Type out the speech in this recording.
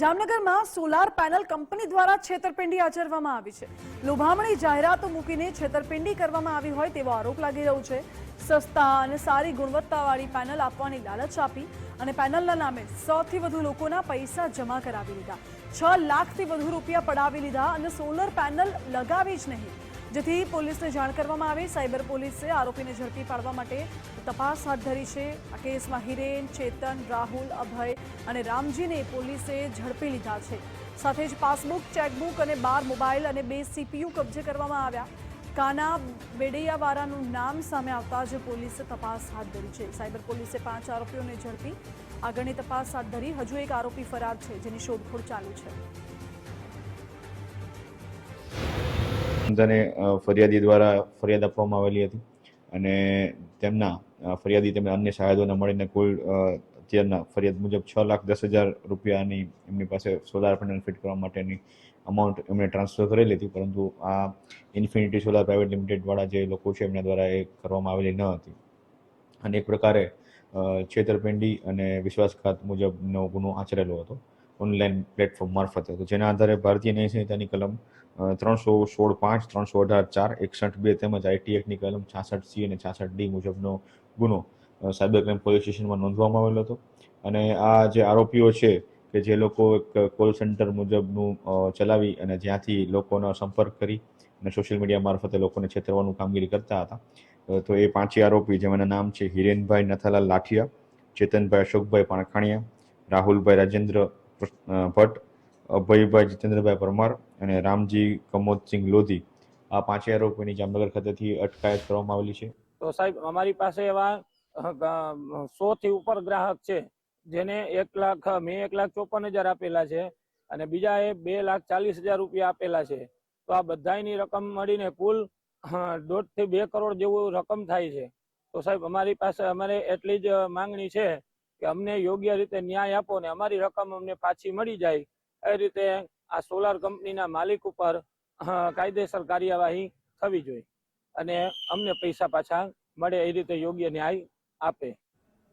જામનગરમાં solar panel company દ્વારા છેતરપિંડી આચરવામાં આવી છે. લોભામણી જાહેરાતો મૂકીને છેતરપિંડી કરવામાં આવી હોય તેવો આરોપ લાગી રહ્યો છે. સસ્તા અને સારી ગુણવત્તાવાળી પેનલ આપવાની લાલચ આપી અને પેનલના નામે સૌથી વધુ લોકોના પૈસા જમા કરાવી લીધા. છ લાખથી વધુ રૂપિયા પડાવી લીધા અને સોલર પેનલ લગાવી જ નહીં. જેથી પોલીસને જાણ કરવામાં આવી. સાયબર પોલીસે આરોપીને ઝડપી પાડવા માટે તપાસ હાથ ધરી છે. આ કેસમાં હિરેન, ચેતન, રાહુલ, અભય અને રામજીને પોલીસે ઝડપી લીધા છે. સાથે જ પાસબુક, ચેકબુક અને બાર મોબાઈલ અને બે સીપીયુ કબજે કરવામાં આવ્યા. કાના બેડૈયાવાળાનું નામ સામે આવતા જ પોલીસે તપાસ હાથ ધરી છે. સાયબર પોલીસે પાંચ આરોપીઓને ઝડપી આગળની તપાસ હાથ ધરી. હજુ એક આરોપી ફરાર છે જેની શોધખોળ ચાલુ છે. અને ફરિયાદી દ્વારા ફરિયાદ આપવામાં આવેલી હતી અને તેમના ફરિયાદી તેમણે અન્ય સહાયદોને મળીને કુલ અત્યારના ફરિયાદ મુજબ છ લાખ દસ હજાર રૂપિયાની એમની પાસે સોલાર પેનલ ફિટ કરવા માટેની અમાઉન્ટ એમણે ટ્રાન્સફર કરેલી હતી, પરંતુ આ ઇન્ફિનિટી સોલાર પ્રાઇવેટ લિમિટેડવાળા જે લોકો છે એમના દ્વારા એ કરવામાં આવેલી ન હતી. અને એક પ્રકારે છેતરપિંડી અને વિશ્વાસઘાત મુજબનો ગુનો આચરેલો હતો. ઓનલાઈન પ્લેટફોર્મ મારફતે. તો જેના આધારે ભારતીય ન્યાય સંહિતાની કલમ ત્રણસો સોળ પાંચ, ત્રણસો અઢાર ચાર, એકસઠ બે તેમજ આઈટી એક્ટની કલમ છાસઠ સી અને છાસઠ ડી મુજબનો ગુનો સાયબર ક્રાઇમ પોલીસ સ્ટેશનમાં નોંધવામાં આવેલો હતો. અને આ જે આરોપીઓ છે કે જે લોકો એક કોલ સેન્ટર મુજબનું ચલાવી અને જ્યાંથી લોકોનો સંપર્ક કરી અને સોશિયલ મીડિયા મારફતે લોકોને છેતરવાનું કામગીરી કરતા હતા. તો એ પાંચેય આરોપી જેમના નામ છે હિરેનભાઈ નથાલાલ લાઠિયા, ચેતનભાઈ અશોકભાઈ પાણખાણિયા, રાહુલભાઈ રાજેન્દ્ર ભટ્ટ, અભયભાઈ જીતેન્દ્રભાઈ પરમાર અને રામજી કમોદસિંહ લોધી. આ પાંચે આરોપીની જામનગર ખાતેથી અટકાયત કરવામાં આવેલી છે. તો સાહેબ, અમારી પાસે એવા સો થી ઉપર ગ્રાહક છે, જેને એક લાખ, મેં એક લાખ ચોપન હજાર આપેલા છે અને બીજા એ બે લાખ ચાલીસ હજાર રૂપિયા આપેલા છે. તો આ બધાયની રકમ મળીને કુલ દોઢથી બે કરોડ જેવું રકમ થાય છે. તો સાહેબ, અમારી પાસે, અમારે એટલી જ માંગણી છે કે અમને યોગ્ય રીતે ન્યાય આપો ને અમારી રકમ અમને પાછી મળી જાય. એ રીતે આ સોલાર કંપનીના માલિક ઉપર કાયદેસર કાર્યવાહી થવી જોઈએ અને અમને પૈસા પાછા મળે એ રીતે યોગ્ય ન્યાય આપે.